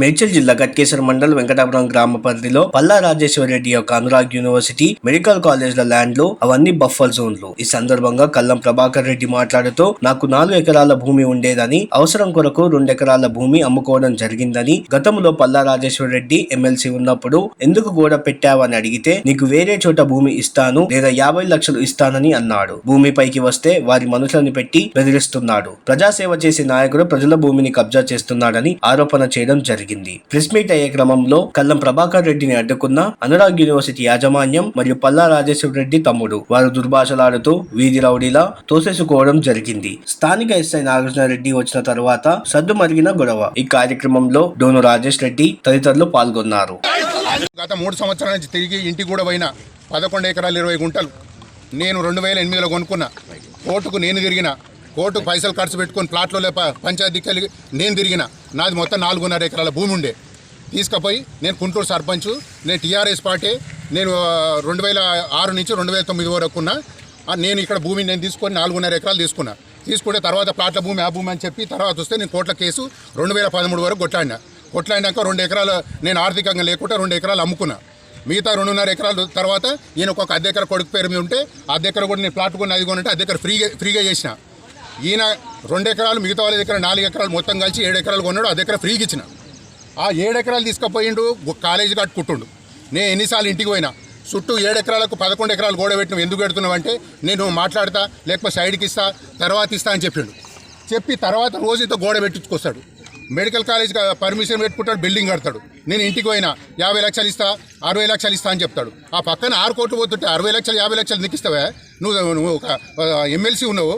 మేడ్చల్ జిల్లా గట్కేశ్వర మండల్ వెంకటాపురం గ్రామ పరిధిలో పల్లా రాజేశ్వర రెడ్డి యొక్క అనురాగ్ యూనివర్సిటీ మెడికల్ కాలేజ్ ల ల్యాండ్లు అవన్నీ బఫర్ జోన్లు ఈ సందర్భంగా కల్లం ప్రభాకర్ రెడ్డి మాట్లాడుతూ నాకు నాలుగు ఎకరాల భూమి ఉండేదని అవసరం కొరకు రెండు ఎకరాల భూమి అమ్ముకోవడం జరిగిందని గతంలో పల్లా రాజేశ్వర రెడ్డి ఎమ్మెల్సీ ఉన్నప్పుడు ఎందుకు గోడ పెట్టావని అడిగితే నీకు వేరే చోట భూమి ఇస్తాను లేదా యాభై లక్షలు ఇస్తానని అన్నాడు. భూమిపైకి వస్తే వారి మనుషులను పెట్టి బెదిరిస్తున్నాడు. ప్రజాసేవ చేసే నాయకుడు ప్రజల భూమిని కబ్జా చేస్తున్నాడని ఆరోపణ చేయడం జరిగింది. ప్రెస్ మీట్ అయ్యే క్రమంలో కల్లం ప్రభాకర్ రెడ్డిని అడ్డుకున్న అనురాగ్ యూనివర్సిటీ యాజమాన్యం మరియు పల్లా రాజేశ్వర రెడ్డి తమ్ముడు. వారు దుర్భాషలాడుతూ వీధి రౌడీలా తోసేసుకోవడం జరిగింది. స్థానిక ఎస్ఐ నాగార్జున రెడ్డి వచ్చిన తరువాత సద్దు మరిగిన గొడవ. ఈ కార్యక్రమంలో డోను రాజేష్ రెడ్డి తదితరులు పాల్గొన్నారు. గత మూడు సంవత్సరాల నుంచి తిరిగి ఇంటికి కూడా పోయిన పదకొండు ఎకరాలు ఇరవై గుంటలు నేను రెండు వేల ఎనిమిదిలో కొనుక్కున్న. కోర్టుకు నేను తిరిగిన. కోర్టుకు పైసలు ఖర్చు పెట్టుకొని ప్లాట్లో లేప పంచాయతీకి నేను తిరిగిన. నాది మొత్తం నాలుగున్నర ఎకరాల భూమి ఉండే. తీసుకుపోయి నేను గుంటూరు సర్పంచ్ నేను టీఆర్ఎస్ పార్టీ నేను రెండు వేల ఆరు నుంచి రెండు వేల తొమ్మిది వరకు ఉన్న నేను ఇక్కడ భూమిని నేను తీసుకొని నాలుగున్నర ఎకరాలు తీసుకున్నా. తీసుకుంటే తర్వాత ప్లాట్ల భూమి ఆ భూమి అని చెప్పి తర్వాత వస్తే నేను కోట్ల కేసు రెండు వేల పదమూడు వరకు కొట్లాడినా. కొట్లాడినాక రెండు ఎకరాలు నేను ఆర్థికంగా లేకుండా రెండు ఎకరాలు అమ్ముకున్నా. మిగతా రెండున్నర ఎకరాల తర్వాత ఈయన ఒక అద్దె కొడుకు పేరు మీద ఉంటే అద్దె కూడా నేను ప్లాట్ కొన్ని అది కొనంటే అద్దె ఫ్రీగా ఫ్రీగా చేసిన. ఈయన రెండు ఎకరాలు మిగతా వాళ్ళ దగ్గర నాలుగు ఎకరాలు మొత్తం కలిసి ఏడు ఎకరాలు కొన్నాడు ఆ దగ్గర ఫ్రీకి ఇచ్చిన. ఆ ఏడు ఎకరాలు తీసుకుపోయిండు కాలేజీ కట్టుకుంటుండు నేను ఎన్నిసార్లు ఇంటికి పోయినా చుట్టూ ఏడు ఎకరాలకు పదకొండు ఎకరాలు గోడ పెట్టిన ఎందుకు పెడుతున్నావు అంటే నేను మాట్లాడతా లేకపోతే సైడ్కి ఇస్తా తర్వాత ఇస్తా అని చెప్పిండు. చెప్పి తర్వాత రోజు ఇంత గోడ పెట్టించుకొస్తాడు. మెడికల్ కాలేజ్ పర్మిషన్ పెట్టుకుంటాడు బిల్డింగ్ కడతాడు. నేను ఇంటికి పోయినా యాభై లక్షలు ఇస్తా అరవై లక్షలు ఇస్తా అని చెప్తాడు. ఆ పక్కన ఆరు కోట్లు పోతుంటే అరవై లక్షలు యాభై లక్షలు నిక్కిస్తావా నువ్వు నువ్వు ఒక ఎమ్మెల్సీ ఉన్నావు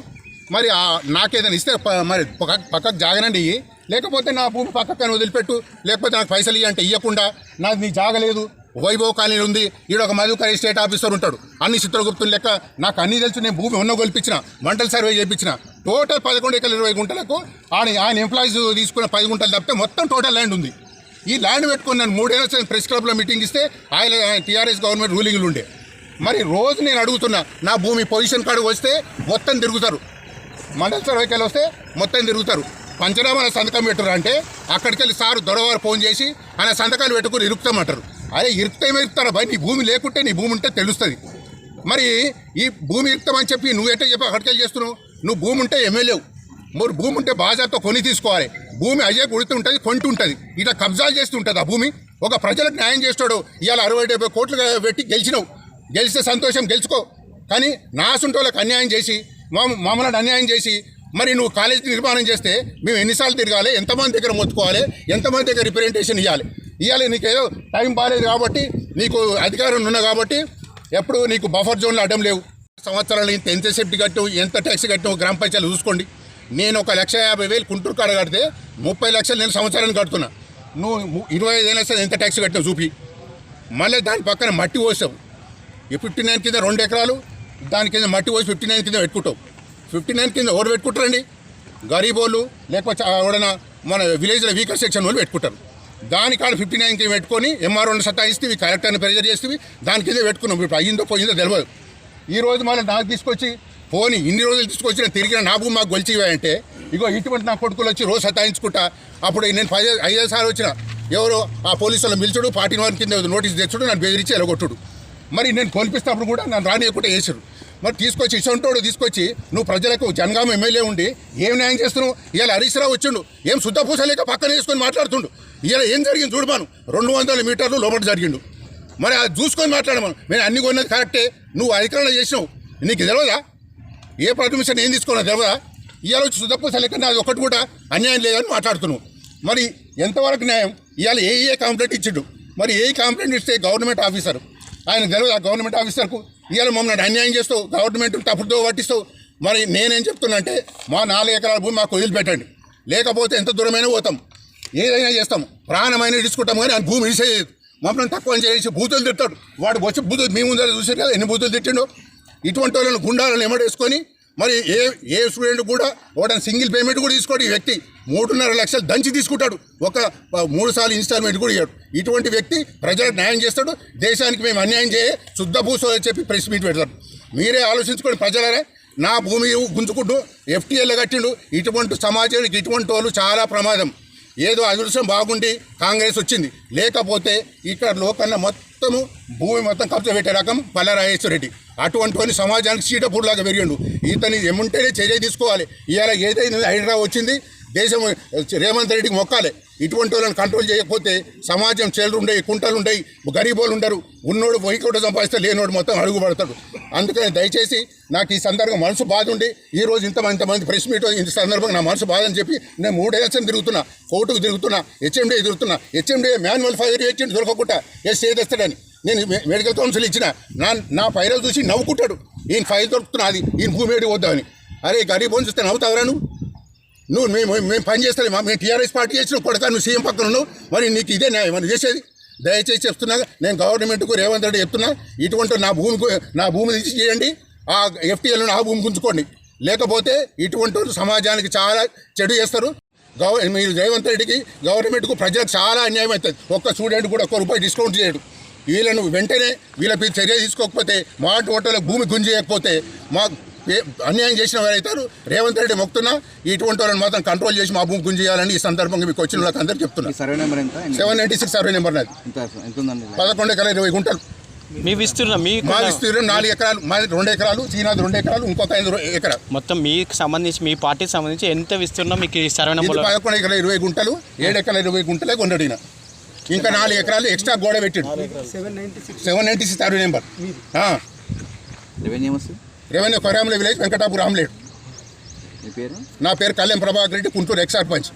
మరి నాకేదైనా ఇస్తే మరి పక్క పక్కకు జాగనండి. లేకపోతే నా భూమి పక్కకు వదిలిపెట్టు. లేకపోతే నాకు పైసలు ఇవి అంటే ఇవ్వకుండా నాది నీ జాగలేదు వైభవ్ కాలనీ ఉంది. ఈడ ఒక మధుకర్ స్టేట్ ఆఫీసర్ ఉంటాడు. అన్ని చిత్రగుప్తులు లెక్క నాకు అన్ని తెలుసు. నేను భూమి ఉన్న గొలిపించిన మంటల సర్వే చేయించిన. టోటల్ పదకొండు ఎకరాలు ఇరవై గుంటలకు ఆయన ఆయన ఎంప్లాయీస్ తీసుకున్న పది గుంటలు తప్పితే మొత్తం టోటల్ ల్యాండ్ ఉంది. ఈ ల్యాండ్ పెట్టుకుని నేను మూడేళ్ళ ప్రెస్ క్లబ్లో మీటింగ్ ఇస్తే ఆయన టీఆర్ఎస్ గవర్నమెంట్ రూలింగ్లు ఉండే. మరి రోజు నేను అడుగుతున్నా నా భూమి పొజిషన్ కాడికి వస్తే మొత్తం తిరుగుతారు. మండల సర్వేకి వస్తే మొత్తం తిరుగుతారు. పంచనామాల సంతకం పెట్టురు అంటే అక్కడికి వెళ్ళి సారు దొడవారు ఫోన్ చేసి ఆయన సంతకాలు పెట్టుకుని ఇరుకుతామంటారు అదే ఇరుకుతే ఇరుకుతారా భయ నీ భూమి లేకుంటే నీ భూమి ఉంటే తెలుస్తుంది. మరి ఈ భూమి ఇరుకుతామని చెప్పి నువ్వు ఎట్టే చెప్పి అక్కడికి వెళ్ళి చేస్తున్నావు? నువ్వు భూమి ఉంటే ఎమ్మెల్యేవు మరి భూమి ఉంటే బాజాతో కొని తీసుకోవాలి. భూమి అయ్యే గుడితూ ఉంటుంది కొంటూ ఉంటుంది. ఇట్లా కబ్జాలు చేస్తూ ఉంటుంది ఆ భూమి. ఒక ప్రజలకు న్యాయం చేస్తాడు ఇవాళ అరవై డెబ్బై కోట్లు పెట్టి గెలిచినావు. గెలిస్తే సంతోషం గెలుచుకో. కానీ నాసుంటోళ్ళకి వాళ్ళకి అన్యాయం చేసి మా అన్యాయం చేసి మరి నువ్వు కాలేజీ నిర్మాణం చేస్తే మేము ఎన్నిసార్లు తిరగాలి ఎంతమంది దగ్గర మొత్తుకోవాలి ఎంతమంది దగ్గర రిప్రజెంటేషన్ ఇవ్వాలి ఇవ్వాలి నీకు ఏదో టైం బాగాలేదు కాబట్టి నీకు అధికారం ఉన్నా కాబట్టి ఎప్పుడు నీకు బఫర్ జోన్లు అడ్డం లేవు. సంవత్సరాలు ఇంత ఎంత సేఫ్టీ కట్టవు ఎంత ట్యాక్స్ కట్టావు గ్రామ పంచాయతీలు చూసుకోండి. నేను ఒక లక్ష యాభై వేలు కుంటూరు కాడ కడితే ముప్పై లక్షలు నేను సంవత్సరానికి కడుతున్నా. నువ్వు ఇరవై ఐదు ఏళ్ళ ఎంత ట్యాక్స్ కట్టినావు చూపి. మళ్ళీ దాని పక్కన మట్టి పోసావు. ఈ ఫిఫ్టీ నైన్ కింద రెండు ఎకరాలు దాని కింద మట్టి పోసి ఫిఫ్టీ నైన్ కింద పెట్టుకుంటాం. ఫిఫ్టీ నైన్ కింద ఎవరు పెట్టుకుంటారండి? గరీబ్ వాళ్ళు లేకపోతే ఎవడైనా మన విలేజ్లో వీకర్ సెక్షన్ వాళ్ళు పెట్టుకుంటారు. దాని కాడ ఫిఫ్టీ నైన్ కింద పెట్టుకొని ఎంఆర్ఓని సతాయిస్తే కలెక్టర్ని ప్రెజర్ చేస్తే దాని కింద పెట్టుకున్నాం. ఇప్పుడు అయ్యిందో పోయిందో తెలియదు ఈరోజు మనం మళ్ళీ నాకు తీసుకొచ్చి పోని ఇన్ని రోజులు తీసుకొచ్చి నేను తిరిగిన నాకు మాకు గొలిచివాయంటే ఇగో ఇటువంటి నా కొడుకులు వచ్చి రోజు సతాయించుకుంటా అప్పుడు నేను పది ఐదు సార్లు వచ్చిన ఎవరు ఆ పోలీసు వాళ్ళు పిలిచుడు పార్టీ వారి కింద నోటీస్ తెచ్చుడు నన్ను బెదిరించి ఎలగొట్టుడు. మరి నేను కొనిపిస్తున్నప్పుడు కూడా నన్ను రానియకుండా వేసారు మరి తీసుకొచ్చి ఇసొంటోడు తీసుకొచ్చి నువ్వు ప్రజలకు జనగామ ఎమ్మెల్యే ఉండి ఏం న్యాయం చేస్తున్నావు? ఇవాళ హరీష్ రావు వచ్చిండు. ఏం శుద్ధ పూసలేక పక్కన వేసుకొని మాట్లాడుతుండు. ఇవాళ ఏం జరిగింది చూడమాను రెండు వందల మీటర్లు లోపల జరిగిండు. మరి అది చూసుకొని మాట్లాడమను. నేను అన్ని కొన్నది కరెక్టే. నువ్వు అధికారంలో చేసినావు. నీకు తెలియదా ఏ పర్మిషన్ ఏం తీసుకున్నా తెలియదా ఇవాళ వచ్చి శుద్ధపూస లెక్క అది ఒకటి కూడా అన్యాయం లేదని మాట్లాడుతున్నావు. మరి ఎంతవరకు న్యాయం? ఇవాళ ఏ ఏ కంప్లైంట్ ఇచ్చిండు? మరి ఏ కంప్లైంట్ ఇస్తే గవర్నమెంట్ ఆఫీసర్? ఆయన తెలియదు ఆ గవర్నమెంట్ ఆఫీసర్కు? ఇవాళ మమ్మల్ని అన్యాయం చేస్తావు గవర్నమెంట్ తప్పుడుతో పట్టిస్తావు. మరి నేనేం చెప్తున్నా అంటే మా నాలుగు ఎకరాల భూమి మాకు వదిలిపెట్టండి లేకపోతే ఎంత దూరమైనా పోతాం. ఏదైనా చేస్తాం. ప్రాణమైన తీసుకుంటాం కానీ ఆ భూమి ఇసేయదు మమ్మల్ని తక్కువ చేసి బూతులు తిట్టాడు వాడు వచ్చి బూతులు మీ ముందర చూసారు కదా ఎన్ని బూతులు తిట్టిండో? ఇటువంటి వాళ్ళని గుండాలను ఎమ్మడేసుకొని మరి ఏ ఏ స్టూడెంట్ కూడా ఒకటి సింగిల్ పేమెంట్ కూడా తీసుకోడు ఈ వ్యక్తి. మూడున్నర లక్షలు దంచి తీసుకుంటాడు. ఒక మూడు సార్లు ఇన్స్టాల్మెంట్ కూడా ఇవ్వడు ఇటువంటి వ్యక్తి ప్రజలకు న్యాయం చేస్తాడు. దేశానికి మేము అన్యాయం చేయ శుద్ధ భూసో చెప్పి ప్రెస్ మీట్ పెడతాడు మీరే ఆలోచించుకోండి ప్రజలనే నా భూమి గుంజుకుంటూ ఎఫ్టీఎల్ కట్టిండు. ఇటువంటి సమాజానికి ఇటువంటి వాళ్ళు చాలా ప్రమాదం. ఏదో అదృష్టం బాగుండి కాంగ్రెస్ వచ్చింది. లేకపోతే ఇక్కడ లోకన్న మొత్తము భూమి మొత్తం కబ్జా పెట్టే రకం పల్లరాజేశ్వర రెడ్డి. అటువంటి వాడిని సమాజానికి చీటపూడిలాగా పెరిగిండు. ఇతని ఏముంటేనే చర్య తీసుకోవాలి. ఇవాళ ఏదైతే హైదరాబాద్ వచ్చింది దేశం రేవంత్ రెడ్డికి మొక్కాలి. ఇటువంటి వాళ్ళని కంట్రోల్ చేయకపోతే సమాజం చేలు ఉండయి కుంటలు ఉండయి గరీబోళ్ళు ఉండరు ఉన్నోడు పోయి కూడా సంపాదిస్తే లేనోడు మొత్తం అడుగుపడతాడు అందుకని దయచేసి నాకు ఈ సందర్భంగా మనసు బాధ ఉండి ఈ రోజు ఇంతమంది ఇంతమంది ప్రెస్ మీట్ ఇంత సందర్భంగా నా మనసు బాధ అని చెప్పి నేను మూడేళ్ళని తిరుగుతున్నా కోర్టుకు తిరుగుతున్నా హెచ్ఎండి తిరుగుతున్నా H M D manual fire H M D దొరకకుండా ఎస్ చేస్తాడని నేను మెడికల్ కౌన్సిల్ ఇచ్చిన నా నా ఫైరల్ చూసి నవ్వుకుంటాడు. ఈయన ఫైల్ దొరుకుతున్నా అది ఈయన భూమి ఏడు వద్దామని అరే గరీబోని చూస్తే నవ్వుతావరా నువ్వు? నువ్వు మేము మేము పని చేస్తలేమా మేము టీఆర్ఎస్ పార్టీ చేసిన కొడక నువ్వు సీఎం పక్కన ఉన్నావు. మరి నీకు ఇదే న్యాయం అని చేసేది? దయచేసి చెప్తున్నా నేను గవర్నమెంట్కు రేవంత్ రెడ్డి చెప్తున్నా ఇటువంటి నా భూమికి నా భూమి తీసి చేయండి ఆ ఎఫ్టీఎల్ను ఆ భూమి గుంజుకోండి లేకపోతే ఇటువంటి సమాజానికి చాలా చెడు చేస్తారు. గవ మీరు రేవంత్ రెడ్డికి గవర్నమెంట్కు ప్రజలకు చాలా అన్యాయం అవుతుంది. ఒక్క స్టూడెంట్ కూడా ఒక్క రూపాయి డిస్కౌంట్ చేయడు. వీళ్ళను వెంటనే వీళ్ళపై చర్య తీసుకోకపోతే మా ఓటర్లకు భూమి గుంజేయకపోతే మా అన్యాయం చేసిన వారు అవుతారు రేవంత్ రెడ్డి మొక్కుతున్నా ఇటువంటి వాళ్ళని మాత్రం కంట్రోల్ చేసి మా భూమి గుంజేయాలని ఈ సందర్భంగా మీకు వచ్చిన వాళ్ళకి అందరికీ చెప్తున్నా. ఈ సర్వే నెంబర్ ఎంత? Seven ninety six survey number నాది? పదకొండు ఎకరాలు ఇరవై గుంటలు. మీ విస్తీర్ణం మీ మా విస్తీర్ణం నాలుగు ఎకరాలు మాది రెండు ఎకరాలు చీనాది రెండు ఎకరాలు ఇంకొక ఐదు ఎకరాలు. మొత్తం మీకు సంబంధించి మీ పార్టీకి సంబంధించి ఎంత విస్తీర్ణం మీకు ఈ సర్వే ఇది నెంబర్లో? పదకొండు ఎకరాలు ఇరవై గుంటలు ఏడు ఎకరాల ఇరవై గుంటలే కొండడిన ఇంకా నాలుగు ఎకరాలు ఎక్స్ట్రా గోడ పెట్టిండు. Seven ninety six survey number. Revenue ఏమొస్తుంది రెవెన్యూ కొరాముల విలేజ్ వెంకటాపురం ఆమ్లేడ్ మీ పేరు? నా పేరు కళ్యాణ్ ప్రభాకర్ రెడ్డి గుంటూరు ఎక్సార్ పంచ్.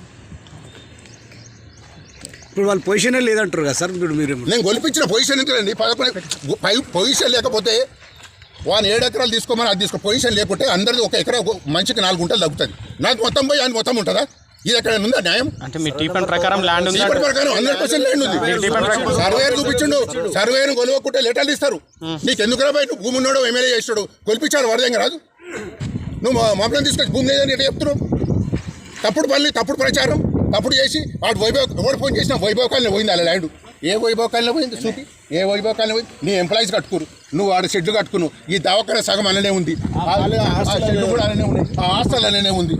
ఇప్పుడు వాళ్ళ పొజిషనే లేదంటారు కదా సార్ ఇప్పుడు మీరు నేను గొలిపించిన పొజిషన్ ఏంటండి పదకొండు పొజిషన్ లేకపోతే వాని ఏడు ఎకరాలు తీసుకోమని అది తీసుకో పొజిషన్ లేకుంటే అందరిది ఒక ఎకరా మనిషికి నాలుగు గుంటలు తగ్గుతుంది. నాకు మొత్తం పోయి ఆయన మొత్తం ఉంటుందా? ఇది ఎక్కడ ఉందా న్యాయం? అంటే మీ టీపన్ ప్రకారం ల్యాండ్ ఉంది? ఇప్పటి ప్రకారం హండ్రెడ్ పర్సెంట్ ల్యాండ్ ఉంది. సర్వేర్ చూపించిండు. సర్వేర్ గొలవకుంటే లెటర్లు ఇస్తారు. నీకు ఎందుకు రాబాయి నువ్వు భూమి ఉన్నాడు ఎమ్మెల్యే చేస్తాడు గొలిపించాడు వరదంగా రాదు. నువ్వు మమ్మల్ని తీసుకొచ్చి భూమి లేదని ఎట్లా చెప్తున్నావు? తప్పుడు పనులు తప్పుడు ప్రచారం తప్పుడు చేసి వాడు వైభవ్ ఎవడు ఫోన్ చేసినా వైభవ్ కాలనీ పోయింది అలా ల్యాండ్. ఏ వైభవ్ కాలనీ పోయింది చూపి. ఏ వైభవ్ కాలనీ పోయింది? నీ ఎంప్లాయీస్ కట్టుకురు. నువ్వు వాడు షెడ్లు కట్టుకును ఈ దవాఖాన సగం అలానే ఉంది. ఆ ఆ షెడ్లు కూడా అలానే ఉన్నాయి. ఆ హాస్టల్ అలానే ఉంది.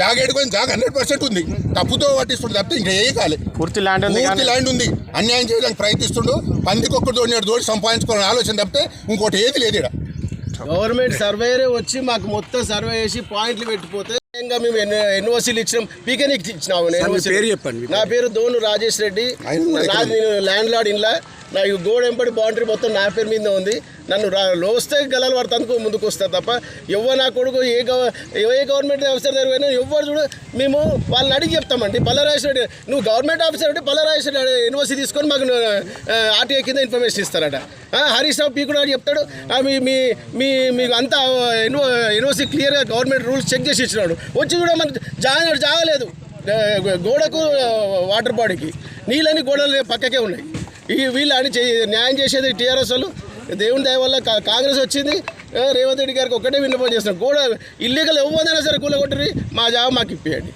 జాగ ఎడుకొని జాగ హండ్రెడ్ పర్సెంట్ ఉంది. తప్పుతో పట్టిస్తుంది తప్పితే ఇంకా ఏ కాలే. పూర్తి ల్యాండ్ ఉంది పూర్తి కానీ. ల్యాండ్ ఉంది. అన్యాయం చేయడానికి ప్రయత్నిస్తుండు. పందికొక్కడు తోడినాడు తోడి సంపాదించుకోవాలని ఆలోచన తప్పితే ఇంకోటి ఏది లేదు ఈడ. గవర్నమెంట్ సర్వేరే వచ్చి మాకు మొత్తం సర్వే చేసి పాయింట్లు పెట్టిపోతే ఇంకా మేము ఎన్ఓసీలు ఇచ్చినాం. పీకెనీకి ఇచ్చినాము. పేరు చెప్పండి, నా పేరు. దోను రాజేష్ రెడ్డి. ఇక్కడ నాది నేను ల్యాండ్ లార్డ్ ఇంట్లో నా ఈ గోడ ఎంపడి బౌండరీ మొత్తం నా పేరు మీద ఉంది. నన్ను రా లోస్తే గలాలు పడతానికి ముందుకు వస్తారు తప్ప ఎవ్వరు నా కొడుకు ఏ గవ ఏ గవర్నమెంట్ ఆఫీసర్ దగ్గర పోయినా ఎవ్వరు చూడు మేము వాళ్ళని అడిగి చెప్తామండి. పల్లరాజేశ్వర రెడ్డి నువ్వు గవర్నమెంట్ ఆఫీసర్ అంటే పల్లరాజేశ్వర యూనివర్సిటీ తీసుకొని మాకు ఆర్టీఐ కింద ఇన్ఫర్మేషన్ ఇస్తారట. హరీష్ రావు పీ కూడా చెప్తాడు. మీ మీ మీ మీకు అంతా యూనివర్సిటీ క్లియర్గా గవర్నమెంట్ రూల్స్ చెక్ చేసి ఇచ్చినాడు. వచ్చి కూడా మనకు జాగ జాగలేదు. గోడకు వాటర్ బాడీకి నీళ్ళని గోడలు పక్కకే ఉన్నాయి. ఈ వీళ్ళు అని న్యాయం చేసేది టీఆర్ఎస్ వాళ్ళు. దేవుని దయ వల్ల కా- కాంగ్రెస్ వచ్చింది. రేవంత్ రెడ్డి గారికి ఒక్కటే విన్నపం చేస్తున్నాం. గోడ ఇల్లీగల్ ఇవ్వదైనా సరే కూలగొట్టరి మా జాబ్ మాకు ఇప్పేయండి